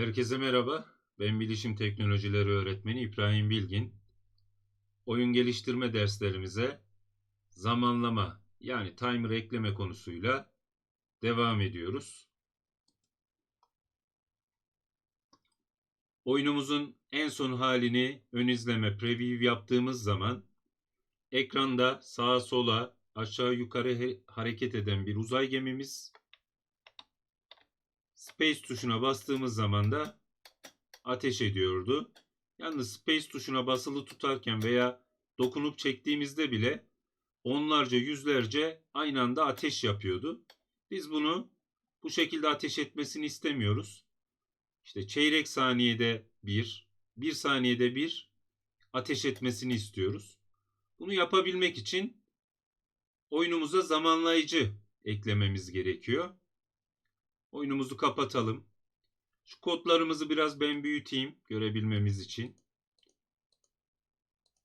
Herkese merhaba. Ben Bilişim Teknolojileri Öğretmeni İbrahim Bilgin. Oyun geliştirme derslerimize zamanlama yani timer ekleme konusuyla devam ediyoruz. Oyunumuzun en son halini ön izleme preview yaptığımız zaman ekranda sağa sola aşağı yukarı hareket eden bir uzay gemimiz Space tuşuna bastığımız zaman da ateş ediyordu. Yalnız Space tuşuna basılı tutarken veya dokunup çektiğimizde bile onlarca yüzlerce aynı anda ateş yapıyordu. Biz bunu bu şekilde ateş etmesini istemiyoruz. İşte çeyrek saniyede bir, bir saniyede bir ateş etmesini istiyoruz. Bunu yapabilmek için oyunumuza zamanlayıcı eklememiz gerekiyor. Oyunumuzu kapatalım. Şu kodlarımızı biraz ben büyüteyim görebilmemiz için.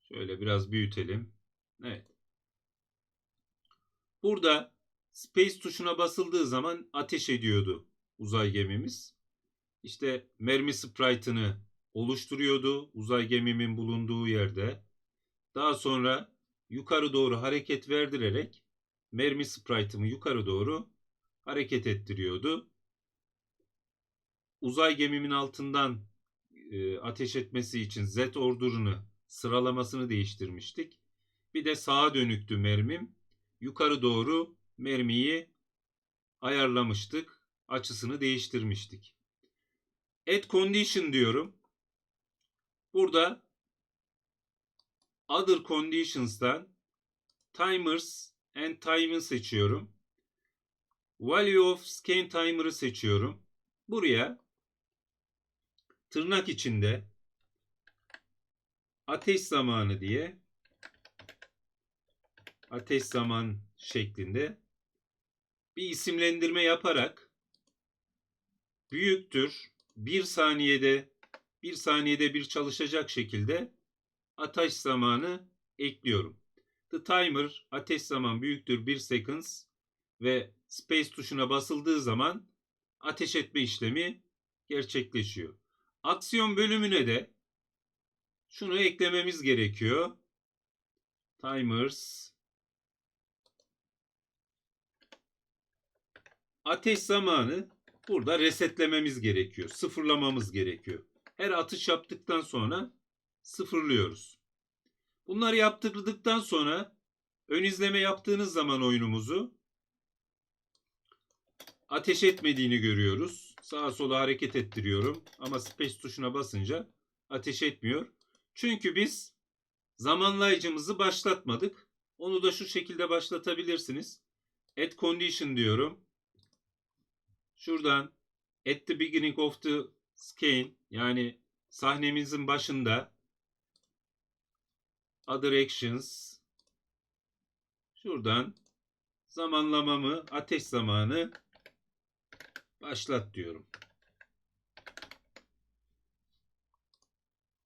Şöyle biraz büyütelim. Evet. Burada space tuşuna basıldığı zaman ateş ediyordu uzay gemimiz. İşte mermi sprite'ını oluşturuyordu uzay gemimin bulunduğu yerde. Daha sonra yukarı doğru hareket verdirerek mermi sprite'ımı yukarı doğru hareket ettiriyordu uzay gemimin altından e, ateş etmesi için Z ordurunu sıralamasını değiştirmiştik. Bir de sağa dönüktü mermim. Yukarı doğru mermiyi ayarlamıştık. Açısını değiştirmiştik. Add condition diyorum. Burada other conditions'tan timers and time'ı seçiyorum. Value of scan timer'ı seçiyorum. Buraya tırnak içinde ateş zamanı diye ateş zaman şeklinde bir isimlendirme yaparak büyüktür bir saniyede bir saniyede bir çalışacak şekilde ateş zamanı ekliyorum. The timer ateş zaman büyüktür 1 seconds ve space tuşuna basıldığı zaman ateş etme işlemi gerçekleşiyor. Aksiyon bölümüne de şunu eklememiz gerekiyor. Timers ateş zamanı burada resetlememiz gerekiyor. Sıfırlamamız gerekiyor. Her atış yaptıktan sonra sıfırlıyoruz. Bunları yaptırdıktan sonra ön izleme yaptığınız zaman oyunumuzu ateş etmediğini görüyoruz. Sağa sola hareket ettiriyorum ama space tuşuna basınca ateş etmiyor. Çünkü biz zamanlayıcımızı başlatmadık. Onu da şu şekilde başlatabilirsiniz. Add condition diyorum. Şuradan at the beginning of the scene yani sahnemizin başında other actions şuradan zamanlamamı ateş zamanı Başlat diyorum.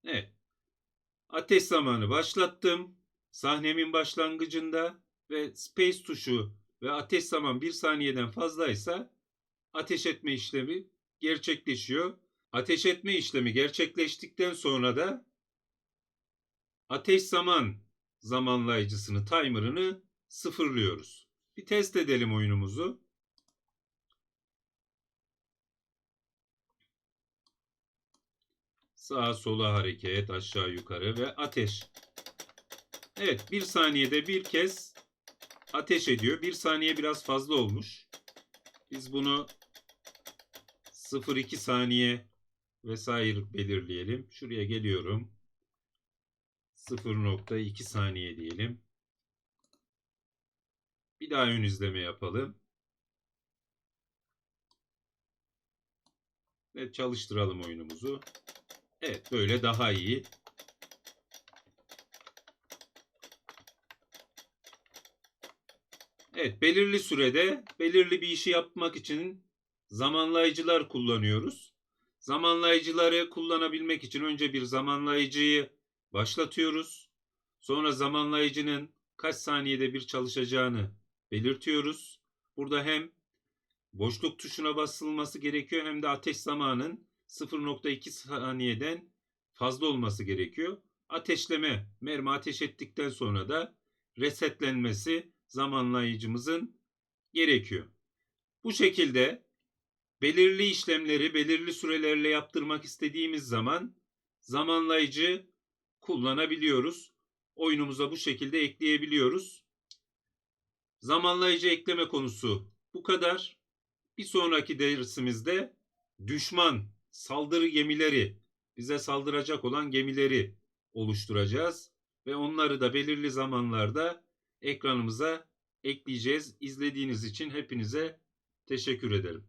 Evet. Ateş zamanı başlattım. Sahnemin başlangıcında ve space tuşu ve ateş zaman bir saniyeden fazlaysa ateş etme işlemi gerçekleşiyor. Ateş etme işlemi gerçekleştikten sonra da ateş zaman zamanlayıcısını, timer'ını sıfırlıyoruz. Bir test edelim oyunumuzu. Sağa sola hareket, aşağı yukarı ve ateş. Evet bir saniyede bir kez ateş ediyor. Bir saniye biraz fazla olmuş. Biz bunu 0-2 saniye vesaire belirleyelim. Şuraya geliyorum. 0.2 saniye diyelim. Bir daha ön izleme yapalım. Ve çalıştıralım oyunumuzu. Evet böyle daha iyi. Evet belirli sürede belirli bir işi yapmak için zamanlayıcılar kullanıyoruz. Zamanlayıcıları kullanabilmek için önce bir zamanlayıcıyı başlatıyoruz. Sonra zamanlayıcının kaç saniyede bir çalışacağını belirtiyoruz. Burada hem boşluk tuşuna basılması gerekiyor hem de ateş zamanın 0.2 saniyeden fazla olması gerekiyor. Ateşleme, mermi ateş ettikten sonra da resetlenmesi zamanlayıcımızın gerekiyor. Bu şekilde belirli işlemleri belirli sürelerle yaptırmak istediğimiz zaman zamanlayıcı kullanabiliyoruz. Oyunumuza bu şekilde ekleyebiliyoruz. Zamanlayıcı ekleme konusu bu kadar. Bir sonraki dersimizde düşman, saldırı gemileri, bize saldıracak olan gemileri oluşturacağız ve onları da belirli zamanlarda ekranımıza ekleyeceğiz. İzlediğiniz için hepinize teşekkür ederim.